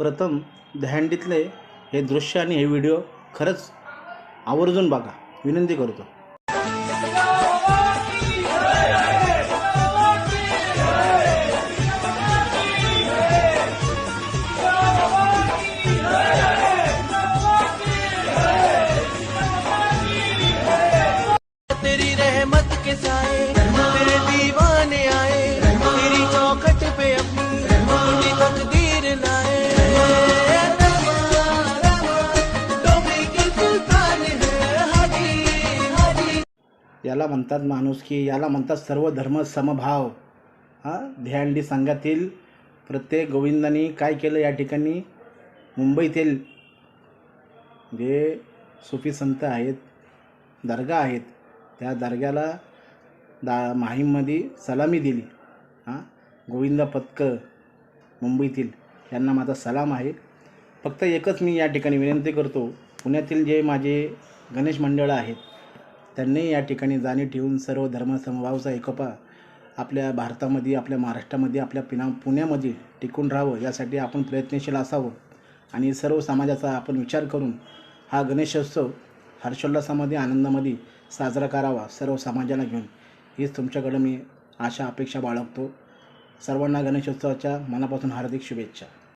प्रथम दहंडीतले हे दृश्य आणि हे व्हिडिओ खरंच आवर्जून बघा. विनंती करतो. तेरी रहमत के साए तेरे दीवाने याला म्हणतात माणुसकी याला म्हणतात सर्व धर्म समभाव. हां? ध्यानडी संघातील प्रत्येक गोविंदांनी काय केलं या ठिकाणी? मुंबईतील जे सुफी संत आहेत दर्गा आहेत त्या दर्ग्याला दा माहीममध्ये सलामी दिली. हां? गोविंद पत्क मुंबईतील यांना माझा सलाम आहे. फक्त एकच मी या ठिकाणी विनंती करतो पुण्यातील जे माझे गणेश मंडळं आहेत त्यांनी या ठिकाणी जाणीव ठेवून सर्व धर्मसमभावचा एकोपा आपल्या भारतामध्ये आपल्या महाराष्ट्रामध्ये आपल्या पिना पुण्यामध्ये टिकून राहावं यासाठी आपण प्रयत्नशील असावं. आणि सर्व समाजाचा आपण विचार करून हा गणेशोत्सव हर्षोल्लासामध्ये आनंदामध्ये साजरा करावा सर्व समाजाला घेऊन. हीच तुमच्याकडं मी आशा अपेक्षा बाळगतो. सर्वांना गणेशोत्सवाच्या मनापासून हार्दिक शुभेच्छा.